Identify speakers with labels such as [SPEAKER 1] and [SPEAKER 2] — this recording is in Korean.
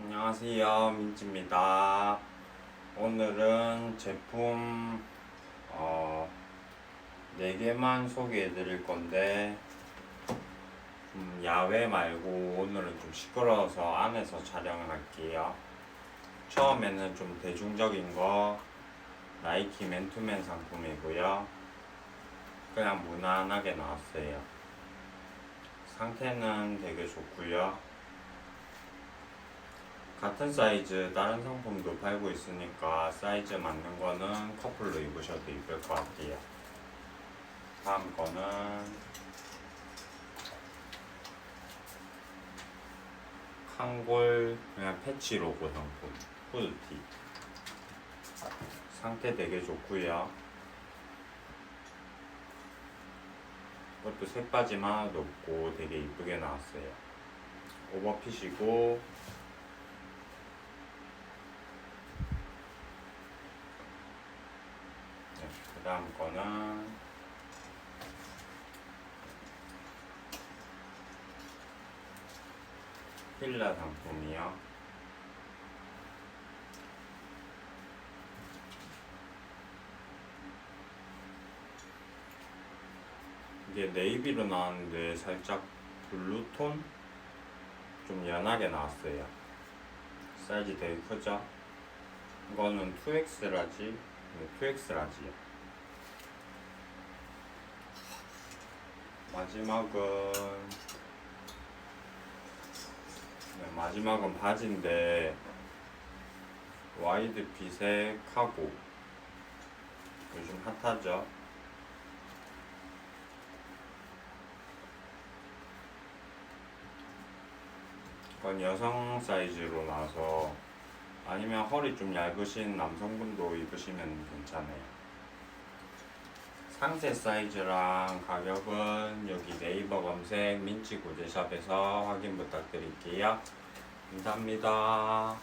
[SPEAKER 1] 안녕하세요 민지입니다. 오늘은 제품 어, 4개만 소개해 드릴 건데 음, 야외 말고 오늘은 좀 시끄러워서 안에서 촬영을 할게요. 처음에는 좀 대중적인 거 나이키 맨투맨 상품이고요. 그냥 무난하게 나왔어요. 상태는 되게 좋고요 같은 사이즈 다른 상품도 팔고 있으니까 사이즈 맞는 거는 커플로 입으셔도 이쁠 것 같아요. 다음 거는 칸골 그냥 패치 로고 상품 후드티 상태 되게 좋고요. 이것도 색바지만 하나도 없고 되게 이쁘게 나왔어요. 오버핏이고 네, 그 다음 거는 필라 상품이요. 이게 네이비로 나왔는데 살짝 블루톤? 좀 연하게 나왔어요. 사이즈 되게 크죠? 이거는 2X라지, 2X라지요. 마지막은 네, 마지막은 바지인데 와이드 핏의 카고 요즘 핫하죠? 이건 여성 사이즈로 나와서 아니면 허리 좀 얇으신 남성분도 입으시면 괜찮아요. 상세 사이즈랑 가격은 여기 네이버 검색 민치 고제샵에서 확인 부탁드릴게요. 감사합니다.